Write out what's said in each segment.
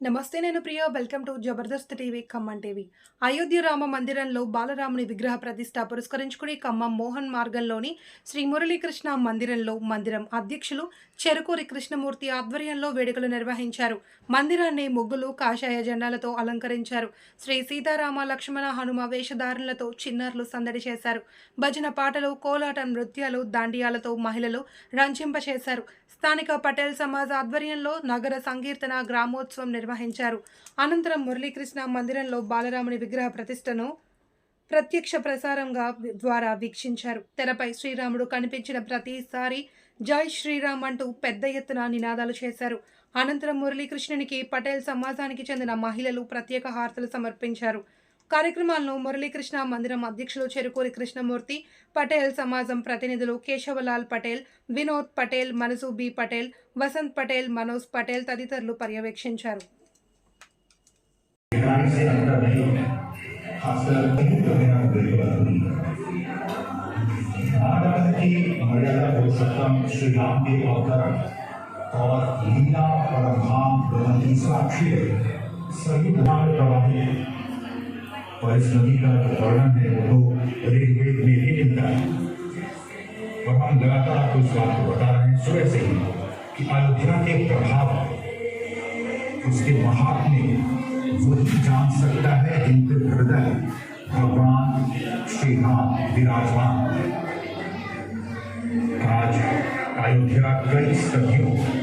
నమస్తే నేను Priya. Welcome to Jabardasth TV Khammam TV. Ayodhya Rama మందిరంలో బాలరాముని విగ్రహ ప్రతిష్ట పురస్కరించుకుని ఖమ్మం మోహన్ మార్గంలోని శ్రీ మురళీకృష్ణ మందిరంలో మందిరం అధ్యక్షులు చెరుకూరి కృష్ణమూర్తి ఆధ్వర్యంలో వేడుకలు నిర్వహించారు. మందిరాన్ని ముగ్గులు కాషాయ జెండాలతో అలంకరించారు. శ్రీ సీతారామ లక్ష్మణ హనుమ వేషధారులతో చిన్నారులు సందడి చేశారు. భజన పాటలు కోలాట నృత్యాలు దాండియాలతో మహిళలు రంజింపచేశారు. స్థానిక పటేల్ సమాజ్ ఆధ్వర్యంలో నగర సంకీర్తన గ్రామోత్సవం నిర్వహించారు. అనంతరం మురళీకృష్ణ మందిరంలో బాలరాముని విగ్రహ ప్రతిష్టను ప్రత్యక్ష ప్రసారంగా ద్వారా వీక్షించారు. తెరపై శ్రీరాముడు కనిపించిన ప్రతిసారి జై శ్రీరామ్ అంటూ పెద్ద ఎత్తున నినాదాలు చేశారు. అనంతరం మురళీకృష్ణునికి పటేల్ సమాజానికి చెందిన మహిళలు ప్రత్యేక హారతలు సమర్పించారు. కార్యక్రమాలను మురళీకృష్ణ మందిరం అధ్యక్షులు చెరుకూరి కృష్ణమూర్తి పటేల్ సమాజం ప్రతినిధులు కేశవలాల్ పటేల్ వినోద్ పటేల్ మనసు బి పటేల్ వసంత్ పటేల్ మనోజ్ పటేల్ తదితరులు పర్యవేక్షించారు. के अवतरण और सभी धाम प्रवाहित और इस नदी का वर्णन है, वो तो ऋग्वेद में ही मिलता है। और हम लगातार आपको इस बात को बता रहे हैं, सुबह से ही, कि अयोध्या के प्रभाव, उसके महात्म्य वही जान सकता है जिनके हृदय भगवान श्री राम विराजमान आज अयोध्या कई सदियों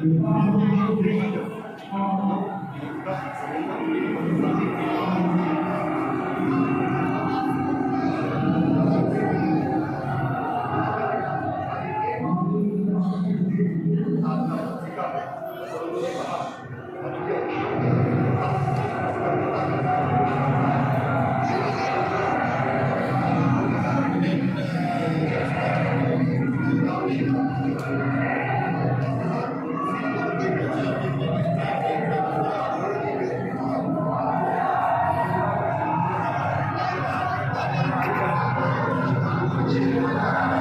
どうもありがとうございました。Amen.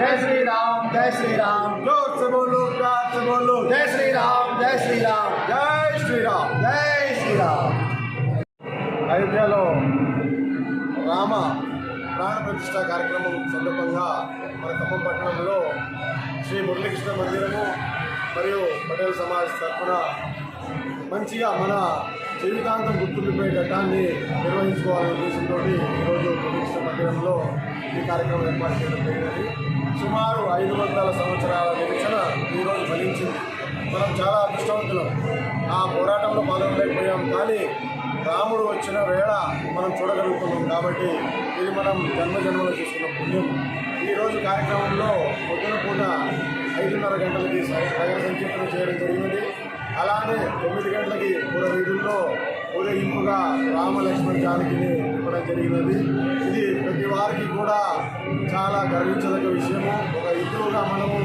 जय श्री राम जय श्री राम ज़ोर से बोलो प्यार से बोलो जय श्री జయ శ్రీరామ్. జై శ్రీరామ్. జై శ్రీరామ్. అయోధ్యలో రామ ప్రాణ ప్రతిష్ట కార్యక్రమం సందర్భంగా మన ఖమ్మం పట్టణంలో శ్రీ మురళీకృష్ణ మందిరము మరియు పటేల్ సమాజ్ తరఫున మంచిగా మన జీవితాంతం గుర్తుండిపోయే ఘట్టాన్ని నిర్వహించుకోవాలనే ఉద్దేశంతో ఈరోజు మురళీకృష్ణ మందిరంలో ఈ కార్యక్రమం ఏర్పాటు చేయడం జరిగినది మనం చాలా అదృష్టవంతులం. ఆ పోరాటంలో పాల్గొనలేకపోయాం. కానీ రాముడు వచ్చిన వేళ మనం చూడగలుగుతున్నాం కాబట్టి ఇది మనం జన్మ జన్మలో చేసుకున్న పుణ్యం. ఈరోజు కార్యక్రమంలో పొద్దున పూట ఐదున్నర గంటలకి ప్రజల సంకీర్తన చేయడం జరిగినది అలానే తొమ్మిది గంటలకి పూర వీధుల్లో ఊరేగింపుగా రామలక్ష్మణ్ జానకిని ఇవ్వడం జరిగినది. ఇది ప్రతి వారికి కూడా చాలా గర్వించదగ్గ విషయము. ఒక హిందువుగా మనము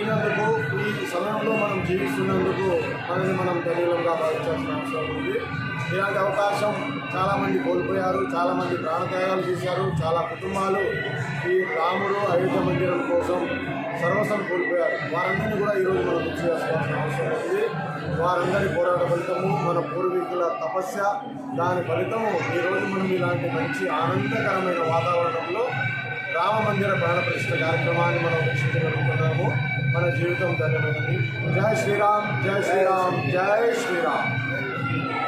పుట్టినందుకు ఈ సమయంలో మనం జీవిస్తున్నందుకు మనల్ని మనం ధన్యులంగా భావించాల్సిన అవసరం ఉంది. ఇలాంటి అవకాశం చాలామంది కోల్పోయారు చాలామంది ప్రాణత్యాగాలు చేశారు చాలా కుటుంబాలు ఈ రాముడు అయోధ్య మందిరం కోసం సర్వస్వం కోల్పోయారు. వారందరినీ కూడా ఈరోజు మనం గుర్తు చేసుకోవాల్సిన అవసరం ఉంది. వారందరి పోరాట ఫలితము మన పూర్వీకుల తపస్య దాని ఫలితము ఈరోజు మనం ఇలాంటి మంచి ఆనందకరమైన వాతావరణంలో రామ మందిర ప్రాణ ప్రతిష్ఠ కార్యక్రమాన్ని మనం వీక్షించగలుగుతున్నాము. మన జీవితం ధన్యమైనది. జై శ్రీరామ్ జై శ్రీరామ్ జై శ్రీరామ్.